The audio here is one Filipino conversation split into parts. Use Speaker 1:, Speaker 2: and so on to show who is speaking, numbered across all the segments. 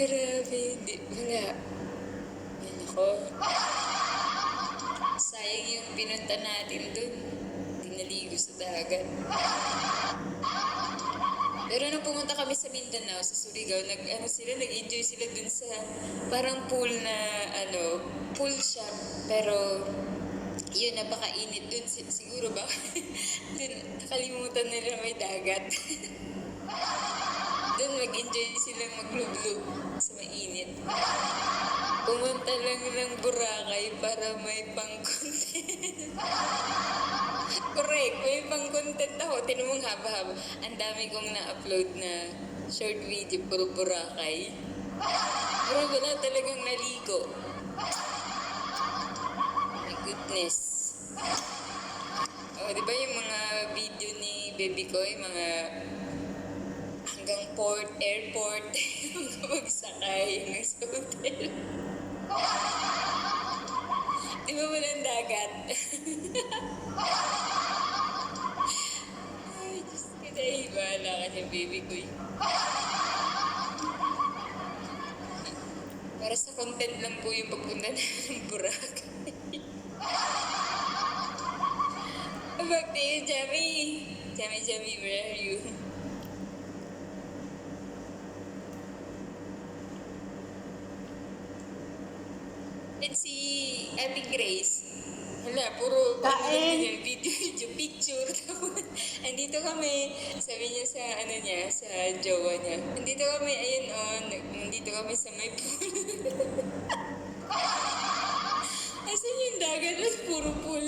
Speaker 1: grabe. Di, wala. Ay, nako. Sayang yung pinunta natin dun. Tinaligo sa dagat. Pero nung pumunta kami sa Mindanao, sa Surigao, nag, ano sila, nag-enjoy sila dun sa parang pool na, ano, pool shop. Pero, yun, napakainit dun. Si- Siguro ba? dun, nakalimutan nila may dagat. silang maglublog sa mainit. Pumunta lang ng Boracay para may pang-content. Correct, may pang-content ako. Tinan mo ang haba-haba. Ang dami kong na-upload na short video, puro Boracay. Pero wala talagang naligo. My goodness. Oh, di ba yung mga video ni baby ko, yung mga port, airport, magsakay, hanggang sa hotel. Di ba walang dagat? Ay, Diyos ko dahil bahala ka niya, baby ko. eh. Para sa content lang po yung pagpunta namin ng Boracay. Back to you, Jamie. Jamie, Jamie, where are you? At si Ate Grace, hala, puro
Speaker 2: Kain.
Speaker 1: video, video, picture. Andito kami, sabi niya sa, ano niya, sa jowa niya. Andito kami, ayun, oh, nag- nandito kami sa may pool. Asan yung dagat? Mas puro pool.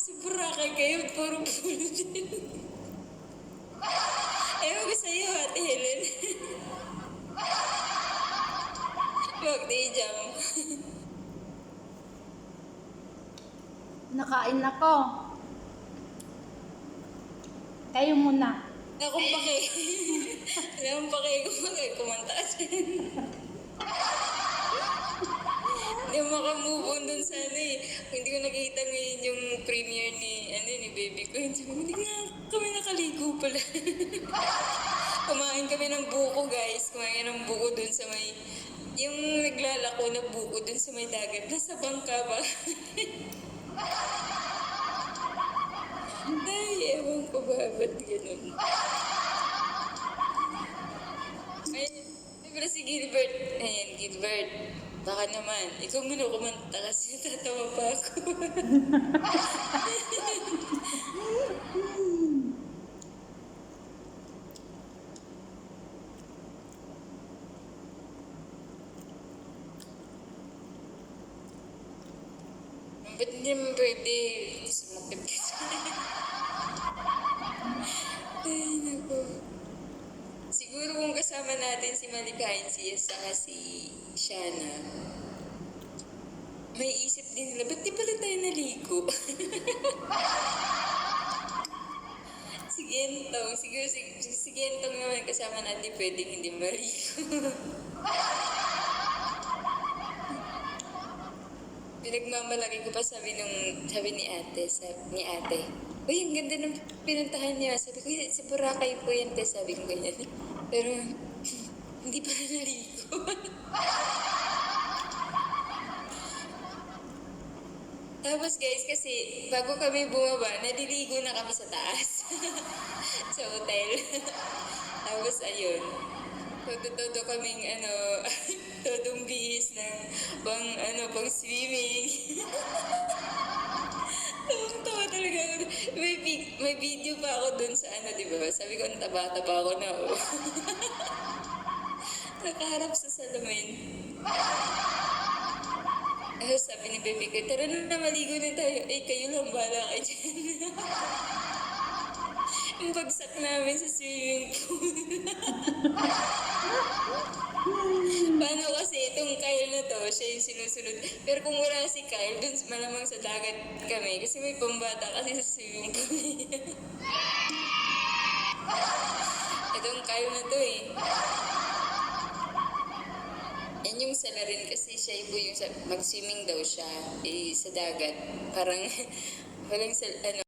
Speaker 1: sa Boracay kayo, puro pool din. Ewan ko sa'yo, Ate Helen. Huwag day jam.
Speaker 2: Nakain ako. Kayo muna.
Speaker 1: Ako pa kay. Alam pa kay kumagay, kumanta dyan. Hindi makamove on dun sa ano eh. Hindi ko nakita ngayon yung premiere ni, ano, ni baby ko. Hindi ko, hindi nga kami nakaligo pala. Kumain kami ng buko guys. Kumain ng buko dun sa may, yung naglalako na buko dun sa may dagat. Nasa bangka ba? Ay, ewan ko ba, ba't ganun? Ay, pero si Gilbert, ayan, Gilbert, baka naman, ikaw muna kumanta kasi tatawa pa ako. Ba't hindi naman pwede sumakit ka Ay, naku. Siguro kung kasama natin si Malikain, si Yes, si Shana, may isip din nila, ba't di pala tayo naligo? si Gentong, siguro si, si Gentong naman kasama natin pwedeng hindi maligo. Pinagmamalaki ko pa sabi nung, sabi ni ate, sabi ni ate, Uy, ang ganda ng pinuntahan niya. Sabi ko, "Eh, si Boracay po yan, te. Sabi ko ganyan. Pero, hindi pa na naligo. Tapos guys, kasi bago kami bumaba, naliligo na kami sa taas. sa hotel. Tapos ayun, todo-todo kaming ano, todong bihis ng pang ano, pang swimming. Tawang-tawa talaga ako. May, may video pa ako dun sa ano, di ba? Sabi ko, taba-taba ako na, oh. Nakaharap sa salamin. Eh, sabi ni baby ko, tara na, maligo na tayo. Eh, kayo lang, bahala kayo dyan. Yung bagsak namin sa swimming pool. Paano kasi itong Kyle na to, siya yung sinusunod. Pero kung wala si Kyle, dun malamang sa dagat kami. Kasi may pambata kasi sa swimming pool itong Kyle na to eh. Yan yung salarin kasi siya po yung mag-swimming daw siya eh, sa dagat. Parang walang sal, ano,